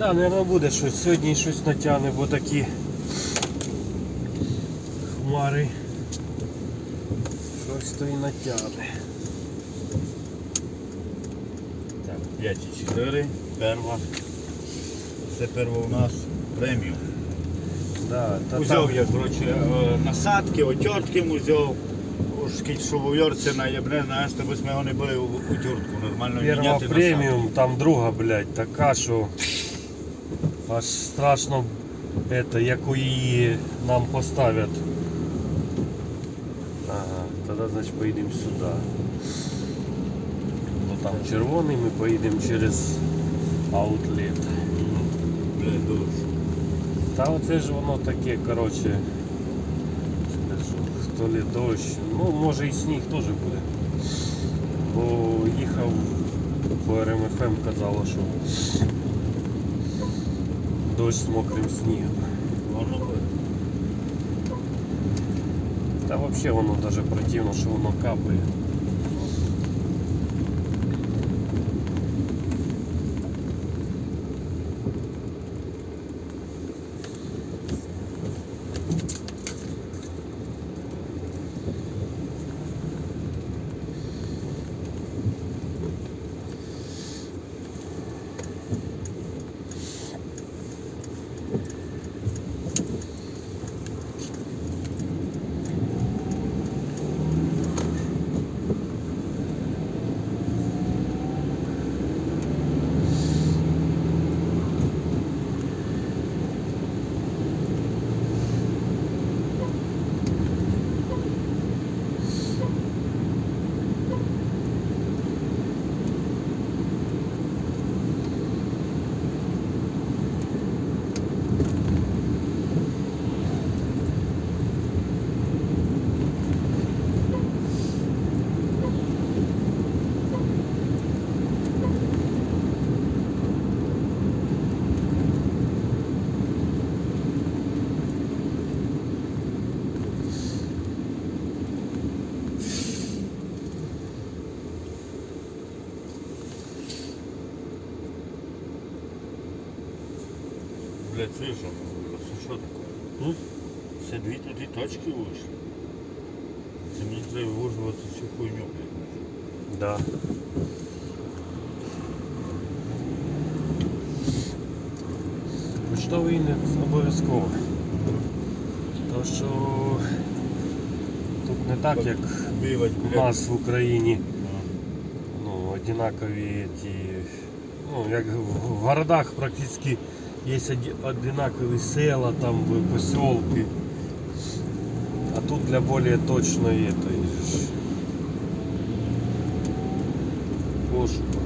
Да, мабуть, буде щось. Сьогодні щось натягне, бо такі хмари. Щось то і натягне. Так, 5,4, перва. Це перва у нас преміум. Да, та Узяв там, я, коротше, е, насадки, отвертки узяв. В увертці наєбне, знаєш, то ми його не били у утюртку, нормально Перва міняти преміум, там друга, блядь, така, що аж страшно, это, яку її нам поставлять. Ага, тоді, значить, поїдемо сюди. Бо там червоний, ми поїдемо через аутлет. Та оце ж воно таке, коротше, то ли дощ, ну може і сніг теж буде. Бо їхав по РМФМ казало, що дощ з мокрим снігом. Воно буде. Та взагалі воно навіть противно, що воно капає. Блядь, що? Це що таке? Ну, Це дві тоді точки вийшли. Це мені треба вижувати цю хуйню, блядь. да. Почтовий не обов'язково. То що тут не так, як у нас в Україні. Ну, одинакові ті, ну, як в городах практично є оді- одинакові села, там в- поселки. А тут для более точної этой ж пошуку.